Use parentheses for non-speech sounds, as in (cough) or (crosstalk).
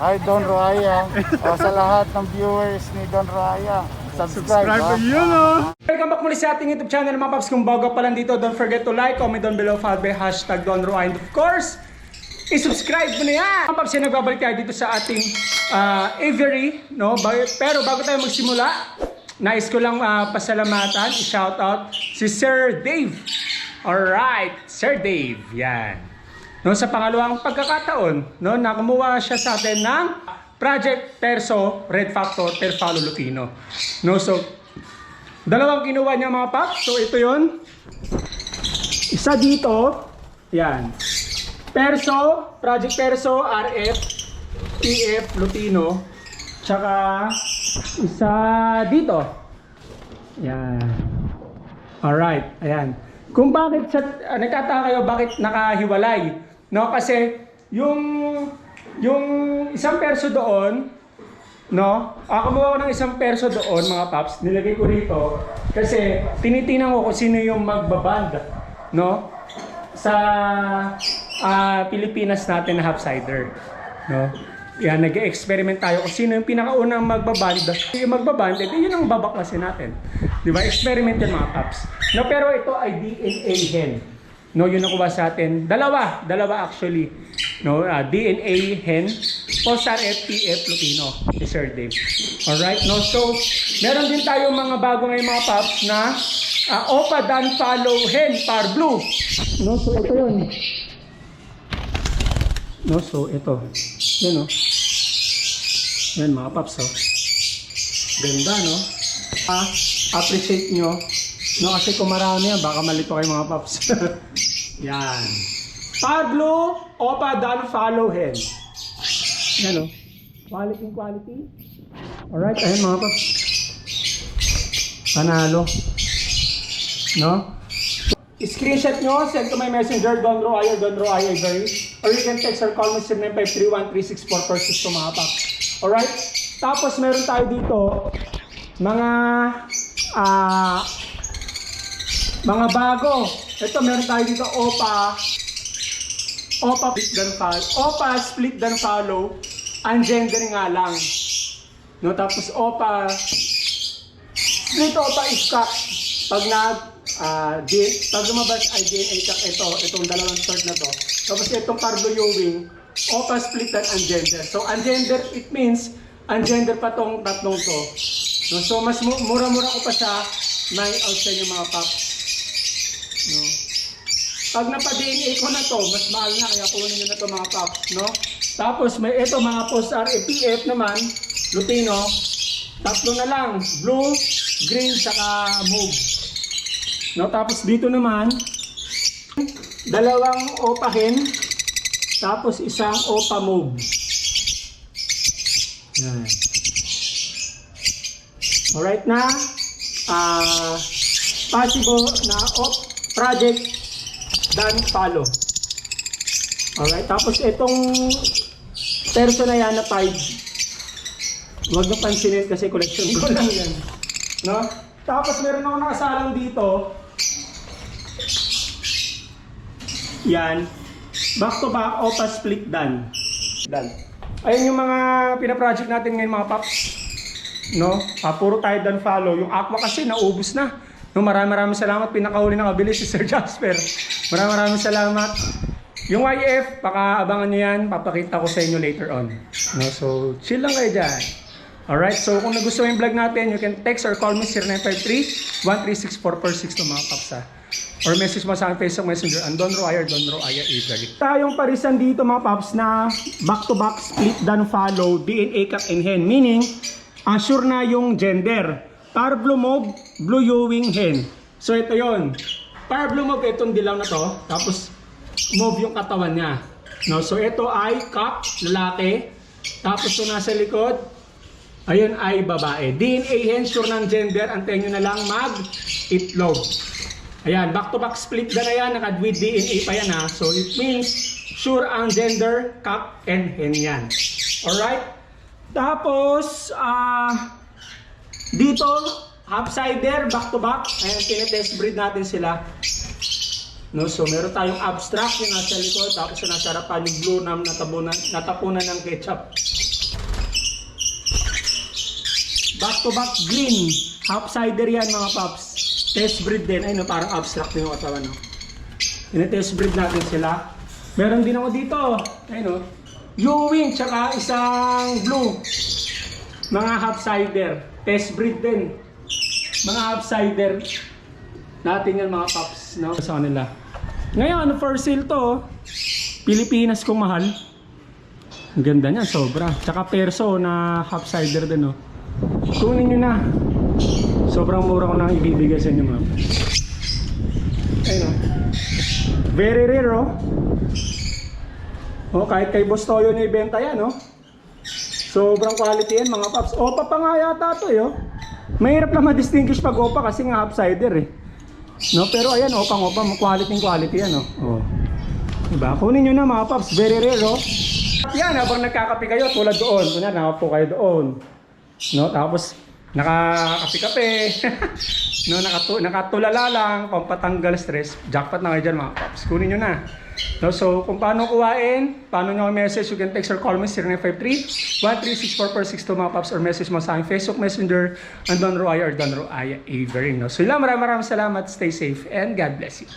Hi Don Raya. o, sa lahat ng viewers ni Don Raya, subscribe. Subscribe to yun, oh. Welcome back muli sa ating YouTube channel mga paps. Kung bago pa lang dito, don't forget to like, comment down below, follow by hashtag Don Roy. And of course, i-subscribe mo na yan! Mga paps, yan, nagbabalik tayo dito sa ating ah, Avery. No? Pero bago tayo magsimula, nais ko lang ah, pasalamatan, i-shout out si Sir Dave. Alright, Sir Dave. Yan. No, sa pangalawang pagkakataon, no, na siya sa atin ng Project Perso Red Factor Perfalo Lupino. No, so dalawang kinuha niya mga paps. So ito 'yon. Isa dito, yan. Perso, Project Perso RF PF Lupino. Tsaka isa dito. Yan. Alright, ayan. Kung bakit sa, uh, nagtataka kayo bakit nakahiwalay, no? Kasi yung yung isang perso doon, no? Ah, kumuha ko ng isang perso doon, mga paps, nilagay ko rito kasi tinitingnan ko kung sino yung magbaband, no? Sa ah, Pilipinas natin na half cider, no? Yan, nag-experiment tayo kung sino yung pinakaunang magbaband. Yung magbaband, edi yun ang babaklasin natin. Di ba? Experiment yan mga paps. No, pero ito ay DNA hen. No, yun ang kuha sa atin. Dalawa, dalawa actually. No, ah, DNA hen, Posar FPF Lutino, si Sir Dave. Alright, no, so meron din tayo mga bago ngayon mga paps na ah, Opa Dan Follow Hen Par Blue. No, so ito yun. No, so ito. Yan oh. Yan mga paps oh. Ganda no? Ah, appreciate nyo. No, kasi kung marami yan, baka malito kayo mga paps. (laughs) yan. Pablo Opa Dan Follow Hen. Yan oh. Quality quality. Alright, ayun mga paps. Panalo. No? Screenshot nyo, send to my messenger, Don Roayo, Don Roayo, very. Or you can text or call me 0953-1364462 mga paps. Alright? Tapos meron tayo dito, mga, ah, mga bago. Ito, meron tayo dito, OPA, OPA split dan follow, OPA split dan follow, ungender nga lang. No, tapos OPA, split OPA is cock. Pag nag, ah, di, pag lumabas ay DNA cock ito, itong dalawang short na to. Tapos itong carbo Ewing, OPA split dan ungender. So ungender, it means, ungender pa tong tatlong to. No, so mas mu- mura-mura ko pa siya, may out sa mga paps. No? Pag napa-DNA ko na to, mas mahal na, kaya kunin nyo na to mga paps, no? Tapos may ito mga post RAPF naman, Lutino, tatlo na lang, blue, green, saka mauve. No, tapos dito naman, dalawang opahin, tapos isang opa mauve. Yan. Alright na, ah, possible na op project done follow. Alright, tapos itong perso na yan na 5, huwag na pansinin kasi collection ko lang yan. No? Tapos meron ako nakasalang dito. Yan. Back to back, OPA split done. Done. Ayun yung mga pinaproject natin ngayon mga paps. No? Ah, puro tayo done follow. Yung aqua kasi naubos na. No, maraming maraming salamat. Pinakahuli ng abilis si Sir Jasper. Maraming maraming salamat. Yung YF, baka abangan nyo yan. Papakita ko sa inyo later on. No, so, chill lang kayo dyan. Alright, so kung nagustuhan yung vlog natin, you can text or call me 0953-1364462 mga paps ha. Or message mo sa akin Facebook Messenger, and Don Roaya, Don Roaya Avery. Tayong parisan dito mga paps na back-to-back split dan follow DNA cut and hen. Meaning, ah, sure na yung gender. Blue mob, blue Ewing hen. So ito yon. Blue mob, itong dilaw na to. Tapos move yung katawan niya. No, so ito ay cock, lalaki. Tapos ito nasa likod, ayun ay babae. DNA hen, sure ng gender, antayin nyo na lang mag-itlog. Ayan, back-to-back split na na yan, naka with DNA pa yan ha. So it means sure ang gender, cock and hen yan. Alright? Tapos, ah, dito, upsider, back to back. Ayan, tinetest breed natin sila. No, so meron tayong abstract yung nasa likod, tapos yung nasa harapan yung blue na natabunan, natapunan ng ketchup. Back to back green. Upsider yan mga paps. Test breed din. Ay no, parang abstract yung katawan. No? Tinetest breed natin sila. Meron din ako dito. Ay no. Ewing, tsaka isang blue. Mga half cider. Test breed din. Mga half cider. Natin yan mga paps. No? Sa kanila. Ngayon, for sale to. Pilipinas kung mahal. Ang ganda niya, sobra. Tsaka perso na half cider din, oh. Kunin nyo na. Sobrang mura ko nang ibibigay sa inyo, ma'am. Ayun, oh. Very rare, oh. Oh, kahit kay Boss Toyo na ibenta yan, oh. Sobrang quality yan, mga paps. Opa pa nga yata to, eh, oh. Mahirap lang ma-distinguish pag opa kasi nga half cider, eh. No, pero ayan, opang-opa, quality quality yan, oh. oh. Diba? Kunin nyo na mga paps, very rare, oh. At yan, habang nagkakape kayo, tulad doon, kunya nakapo kayo doon. No, tapos nakakape-kape. (laughs) no, nakatu nakatulala lang, pampatanggal stress. Jackpot na kayo dyan mga paps. Kunin nyo na. No, so, kung paano kuhain, paano nyo message, you can text or call me 0953-1364462 mga paps or message mo sa aking Facebook Messenger and Don Roaya or Don Roaya Avery. No? So, yun lang, maraming maraming salamat. Stay safe and God bless you.